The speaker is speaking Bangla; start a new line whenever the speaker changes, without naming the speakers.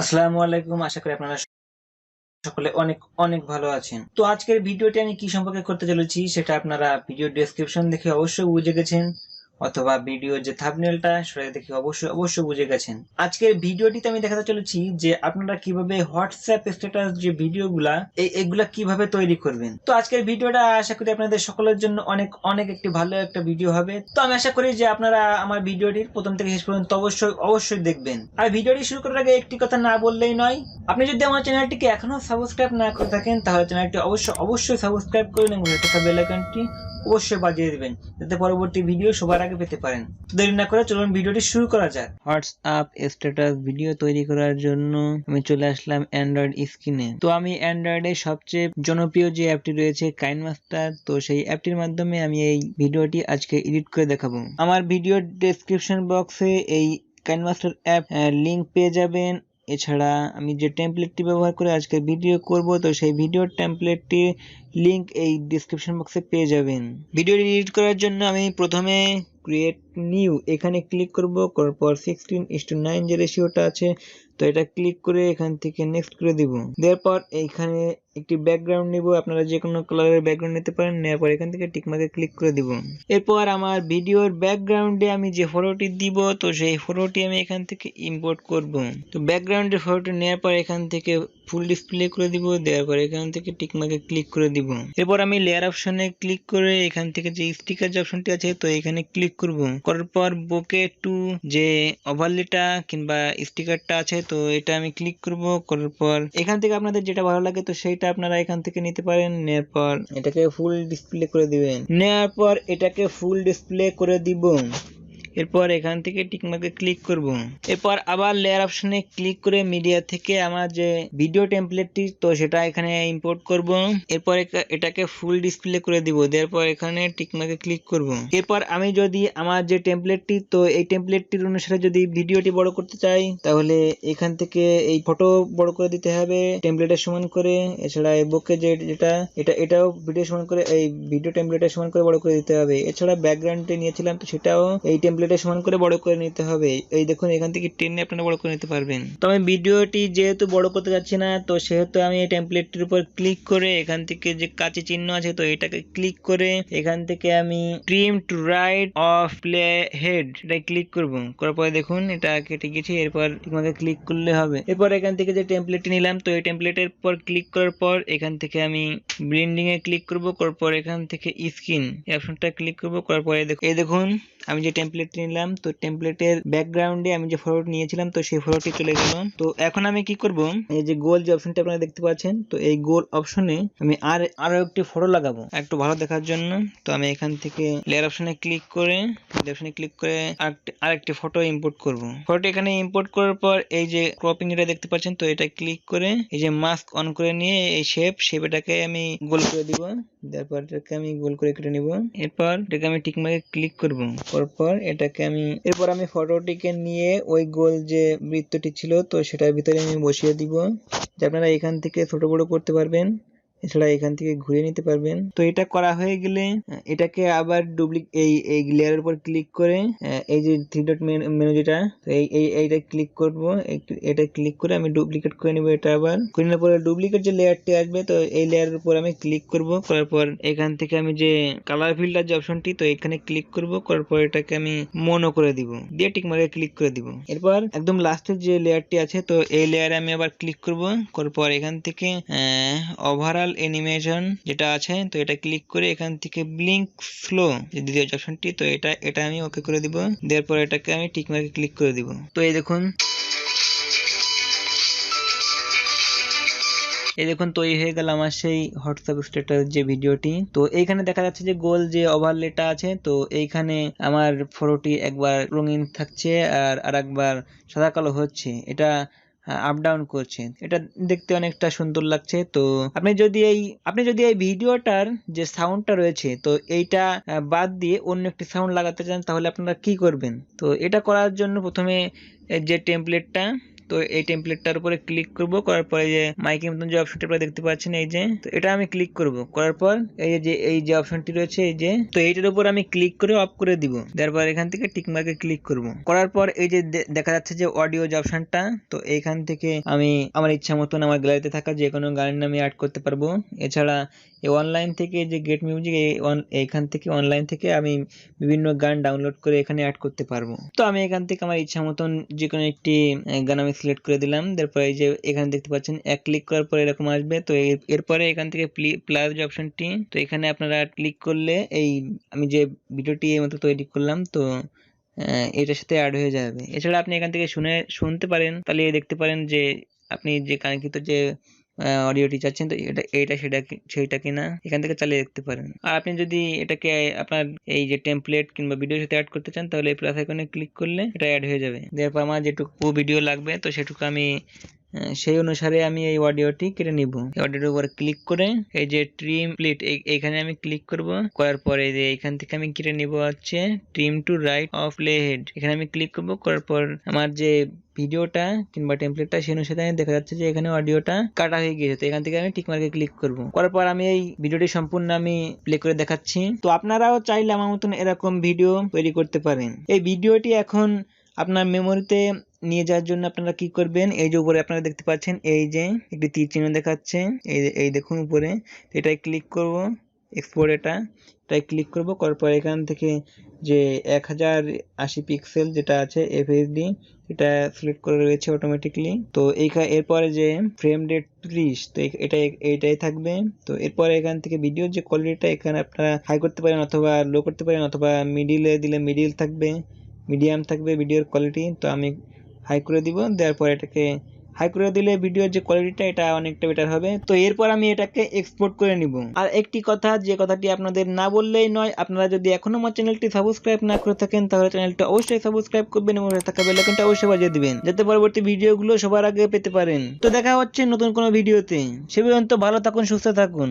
আসসালামু আলাইকুম, আশা করি আপনারা সকলে অনেক অনেক ভালো আছেন। তো আজকের ভিডিওটি আমি কি সম্পর্কে করতে চলেছি, সেটা আপনারা ভিডিও ডেসক্রিপশন দেখে অবশ্যই বুঝে গেছেন। অথবা ভিডিওর যে থাবনেলটা সেটা দেখে অবশ্যই অবশ্যই বুঝে গেছেন। আজকের ভিডিওটিতে আমি দেখাতে চলেছি যে আপনারা কীভাবে হোয়াটসঅ্যাপ স্ট্যাটাস যে ভিডিওগুলা এগুলা কীভাবে তৈরি করবেন। তো আজকের ভিডিওটা আশা করি আপনাদের সকলের জন্য অনেক অনেক একটি ভালো একটা ভিডিও হবে। তো আমি আশা করি যে আপনারা আমার ভিডিওটির প্রথম থেকে শেষ পর্যন্ত অবশ্যই অবশ্যই দেখবেন। আর ভিডিওটি শুরু করার আগে একটি কথা না বললেই নয়, আপনি যদি আমার চ্যানেলটিকে এখনও সাবস্ক্রাইব না করে থাকেন, তাহলে চ্যানেলটি অবশ্যই অবশ্যই সাবস্ক্রাইব করুন এবং বেল আইকনটি অবশ্যই বাজিয়ে দিবেন, যাতে পরবর্তী ভিডিও সবার আগে পেতে পারেন। তো দেরি না করে চলুন ভিডিওটি শুরু করা যাক। হোয়াটসঅ্যাপ স্ট্যাটাস ভিডিও তৈরি করার জন্য আমি চলে আসলাম অ্যান্ড্রয়েড স্ক্রিনে তো আমি অ্যান্ড্রয়েডে সবচেয়ে জনপ্রিয় যে অ্যাপটি রয়েছে কাইন মাস্টার তো সেই অ্যাপটির মাধ্যমে আমি এই ভিডিওটি আজকে এডিট করে দেখাবো। আমার ভিডিওর ডেসক্রিপশন বক্সে এই কাইন মাস্টার অ্যাপ লিংক পেয়ে যাবেন। এছাড়া আমি যে টেমপ্লেটটি ব্যবহার করে আজকে ভিডিও করব, তো সেই ভিডিওর টেমপ্লেটটি লিংক এই ডিসক্রিপশন বক্সে পেয়ে যাবেন। ভিডিও এডিট করার জন্য আমি প্রথমে ক্রিয়েট নিউ এখানে ক্লিক করব, করার পর সিক্সটিন ইস টু নাইন যে রেশিওটা আছে, তো এটা ক্লিক করে এখান থেকে নেক্সট করে দিব। দেওয়ার পর এইখানে একটি ব্যাকগ্রাউন্ড নিব, আপনারা যে কোনো কালারের ব্যাকগ্রাউন্ড নিতে পারেন, নেওয়ার পর এখান থেকে টিকমার্কে ক্লিক করে দিব। এরপর আমার ভিডিওর ব্যাকগ্রাউন্ডে আমি যে ফটোটি দিব, তো সেই ফটোটি আমি এখান থেকে ইম্পোর্ট করব। তো ব্যাকগ্রাউন্ডের ফটোটি নেওয়ার পর এখান থেকে ফুল ডিসপ্লে করে দিব, দেওয়ার পর এখান থেকে টিকমার্কে ক্লিক করে দিব। এরপর আমি লেয়ার অপশনে ক্লিক করে এখান থেকে যে স্টিকার যে অপশনটি আছে, তো এখানে ক্লিক করব। করার পর বোকে টু যে ওভারলেটা কিংবা স্টিকারটা আছে, তো এটা আমি ক্লিক করব। করার পর এখান থেকে আপনাদের যেটা ভালো লাগে, তো সেইটা আপনারা এখান থেকে নিতে পারেন নেওয়ার পর এটাকে ফুল ডিসপ্লে করে দিবেন। নেয়ার পর এটাকে ফুল ডিসপ্লে করে দিব এরপর এখান থেকে টিকমার্কে ক্লিক করব। এরপর আবার লেয়ার অপশনে ক্লিক করে মিডিয়া থেকে আমার যে ভিডিও টেমপ্লেটটি তো সেটা এখানে ইম্পোর্ট করব। এরপর এটাকে ফুল ডিসপ্লে করে দিব। দেওয়ার পর এখানে টিকমার্কে ক্লিক করব। এরপর আমি যদি আমার যে টেমপ্লেটটি তো এই টেমপ্লেটটির অনুসারে যদি ভিডিওটি বড় করতে চাই, তাহলে এখান থেকে এই ফটো বড় করে দিতে হবে টেমপ্লেটের সমান করে। এছাড়া বুকে যে যেটা, এটা এটাও ভিডিও সমান করে এই ভিডিও টেমপ্লেটের সমান করে বড় করে দিতে হবে। এছাড়া ব্যাকগ্রাউন্ডে নিয়েছিলাম, তো সেটাও এই টেমপ্লেটের সমান করে বড় করে নিতে হবে। এই দেখুন, এখান থেকে টেনে আপনারা বড় করে নিতে পারবেন। তো আমি ভিডিওটি যেহেতু বড় করতে যাচ্ছি না, তো সেহেতু আমি এই টেমপ্লেটটির উপর ক্লিক করে এখান থেকে যে কাঁচি চিহ্ন আছে, তো এটাকে ক্লিক করে এখান থেকে আমি trim to right of play head এটা ক্লিক করব। করার পরে দেখুন, এটা কেটে গেছে এরপর তোমাকে ক্লিক করলে হবে। এরপর এখান থেকে যে টেমপ্লেটটি নিলাম, তো এই টেমপ্লেটের পর ক্লিক করার পর এখান থেকে আমি ব্লেন্ডিং এ ক্লিক করব। করার পর এখান থেকে স্কিন অপশনটা ক্লিক করব। করার পরে দেখুন, এই দেখুন, আমি যে টেমপ্লেটটি নিলাম। তো টেমপ্লেটের ব্যাকগ্রাউন্ডে আমি যে ফটোটি নিয়েছিলাম, তো সেই ফটোটি চলে গেল। তো এখন আমি কি করব? এই যে গোল যে অপশনটা আপনারা দেখতে পাচ্ছেন, তো এই গোল অপশনে আমি আর, আরও একটি ফটো লাগাবো। একটু ভালো দেখার জন্য। তো আমি এখান থেকে লেয়ার অপশনে ক্লিক করে লেয়ার অপশনে ক্লিক করে আরেকটি- ফটো ইম্পোর্ট করব। ফটো এখানে ইম্পোর্ট করার পর এই যে ক্রপিং এটা দেখতে পাচ্ছেন, তো এটা ক্লিক করে এই যে মাস্ক অন করে নিয়ে এই শেপ শেপ এটাকে আমি গোল করে দিব। দেওয়ার পর এটাকে আমি গোল করে কেটে নিব। এরপর এটাকে আমি টিক মার্কে ক্লিক করব। পর এটাকে আমি, এরপর আমি ফটোটিকে নিয়ে ওই গোল যে বৃত্তটি ছিল, তো সেটার ভিতরে আমি বসিয়ে দিব। যে আপনারা এখান থেকে ছোট বড় করতে পারবেন। এছাড়া এখান থেকে ঘুরিয়ে নিতে পারবেন। তো এটা করা হয়ে গেলে এটাকে আবার ডুপ্লিক এই এই লেয়ারের উপর ক্লিক করে এই যে থ্রি ডট মেনু যেটা, তো এই এই, এইটা ক্লিক করব। এটা ক্লিক করে আমি ডুপ্লিকেট করে নিব এটা আবার। করে নেওয়ার পরে ডুপ্লিকেট যে লেয়ারটি আসবে, তো এই লেয়ারের উপর আমি ক্লিক করব। করার পর এখান থেকে আমি যে কালার ফিল্টার যে অপশনটি তো এখানে ক্লিক করব। করার পর এটাকে আমি মনো করে দিব। দিয়ে টিক মার্কে ক্লিক করে দিব। এরপর একদম লাস্টের যে লেয়ারটি আছে, তো এই লেয়ারে আমি আবার ক্লিক করব। করার পর এখান থেকে ওভারঅল অ্যানিমেশন যেটা আছে, তো এটা ক্লিক করে এখান থেকে ব্লিঙ্ক স্লো যে দ্বিতীয় অপশনটি তো এটা এটা আমি ওকে করে দিব। দেওয়ার পর এটাকে আমি টিক মার্কে ক্লিক করে দিব। তো এই দেখুন। এই দেখুন তৈরি হয়ে গেল আমার সেই হোয়াটসঅ্যাপ স্ট্যাটাস যে ভিডিওটি তো এইখানে দেখা যাচ্ছে যে গোল যে ওভারলেটা আছে, তো এইখানে আমার ফটোটি একবার রঙিন থাকছে আর আরেকবার সাদা কালো হচ্ছে। এটা আপ ডাউন করছে। এটা দেখতে অনেকটা সুন্দর লাগছে। তো আপনি যদি এই, আপনি যদি এই ভিডিওটার যে সাউন্ডটা রয়েছে, তো এইটা বাদ দিয়ে অন্য একটি সাউন্ড লাগাতে চান, তাহলে আপনারা কি করবেন? তো এটা করার জন্য প্রথমে যে টেমপ্লেটটা তো এই টেমপ্লেটটার উপরে ক্লিক করব, করার পরে যে মাইকের মতন যে অপশনটা আপনারা দেখতে পাচ্ছেন, এই যে, তো এটা আমি ক্লিক করব। করার পর এই যে এই যে অপশনটি রয়েছে, এই যে, তো এইটার উপর আমি ক্লিক করে অফ করে দিব। তারপর এখান থেকে টিক মার্কে ক্লিক করব। করার পর এই যে দেখা যাচ্ছে যে অডিও যে অপশনটা তো এইখান থেকে আমি আমার ইচ্ছা মতন আমার গ্যালারিতে থাকা যে কোনো গানের আমি অ্যাড করতে পারব। এছাড়া এই অনলাইন থেকে যে গেট মিউজিক এইখান থেকে অনলাইন থেকে আমি বিভিন্ন গান ডাউনলোড করে এখানে অ্যাড করতে পারব। তো আমি এখান থেকে আমার ইচ্ছা মতন যে কোনো একটি গান আমি সিলেক্ট করে দিলাম। তারপরে এই যে এখানে দেখতে পাচ্ছেন, এক ক্লিক করার পরে এরকম আসবে। তো এর- এরপরে এখান থেকে প্লাস যে অপশনটি তো এখানে আপনারা ক্লিক করলে এই আমি যে ভিডিওটি এই মতো তৈরি করলাম, তো এটার সাথে অ্যাড হয়ে যাবে। এছাড়া আপনি এখান থেকে শুনে, শুনতে পারেন। তাহলে দেখতে পারেন যে আপনি যে কাঙ্ক্ষিত যে অডিওটি চাচ্ছেন, তো এটা, এইটা, সেটা সেইটা কিনা এখান থেকে চালিয়ে দেখতে পারেন। আর আপনি যদি এটাকে, আপনার এই যে টেমপ্লেট কিংবা ভিডিওর সাথে অ্যাড করতে চান, তাহলে এই প্লাস আইকনে ক্লিক করলে এটা অ্যাড হয়ে যাবে। তারপর আমার যেটুকু ভিডিও লাগবে, তো সেটুকু আমি সেই অনুসারে আমি এই অডিওটি কেটে নিব। অডিওর উপরে ক্লিক করে এই যে ট্রিম প্লিট এইখানে আমি ক্লিক করব। করার পরে যে এইখান থেকে আমি কেটে নিব হচ্ছে trim to right of play head এখানে আমি ক্লিক করব। করার পর আমার যে ভিডিওটা কিংবা টেমপ্লেটটা সেই অনুসারে আমি দেখা যাচ্ছে যে এখানে অডিওটা কাটা হয়ে গিয়েছে। তো এখান থেকে আমি টিক মার্কে ক্লিক করব। করার পর আমি এই ভিডিওটি সম্পূর্ণ আমি প্লে করে দেখাচ্ছি। তো আপনারাও চাইলে আমার মতন এরকম ভিডিও তৈরি করতে পারেন। এই ভিডিওটি এখন আপনার মেমোরিতে নিয়ে যাওয়ার জন্য আপনারা কি করবেন? এই যে উপরে আপনারা দেখতে পাচ্ছেন, এই যে একটি তীর চিহ্ন দেখাচ্ছে, এই এই দেখুন উপরে। এটাই ক্লিক করব এক্সপোর্ট এটা। এটাই ক্লিক করব, করার পর এখান থেকে যে এক হাজার আশি পিক্সেল যেটা আছে এফএসডি এটা সিলেক্ট করে রয়েছে অটোমেটিকলি তো এইখানে এরপরে যে ফ্রেম রেট ত্রিশ, তো এটা এইটাই থাকবে। তো এরপরে এখান থেকে ভিডিওর যে কোয়ালিটিটা এখানে আপনারা হাই করতে পারেন অথবা লো করতে পারেন, অথবা মিডিলে দিলে মিডিল থাকবে মিডিয়াম থাকবে ভিডিওর কোয়ালিটি তো আমি হাই করে দিব, দেওয়ার পর এটাকে হাই করে দিলে ভিডিওর যে কোয়ালিটিটা এটা অনেকটা বেটার হবে। তো এরপর আমি এটাকে এক্সপোর্ট করে নিব। আর একটি কথা, যে কথাটি আপনাদের না বললেই নয়, আপনারা যদি এখনও আমার চ্যানেলটি সাবস্ক্রাইব না করে থাকেন, তাহলে চ্যানেলটা অবশ্যই সাবস্ক্রাইব করবেন এবং থাকা বেল আইকনটা অবশ্যই বাজিয়ে দিবেন, যাতে পরবর্তী ভিডিওগুলো সবার আগে পেতে পারেন। তো দেখা হচ্ছে নতুন কোনো ভিডিওতে সে পর্যন্ত ভালো থাকুন, সুস্থ থাকুন।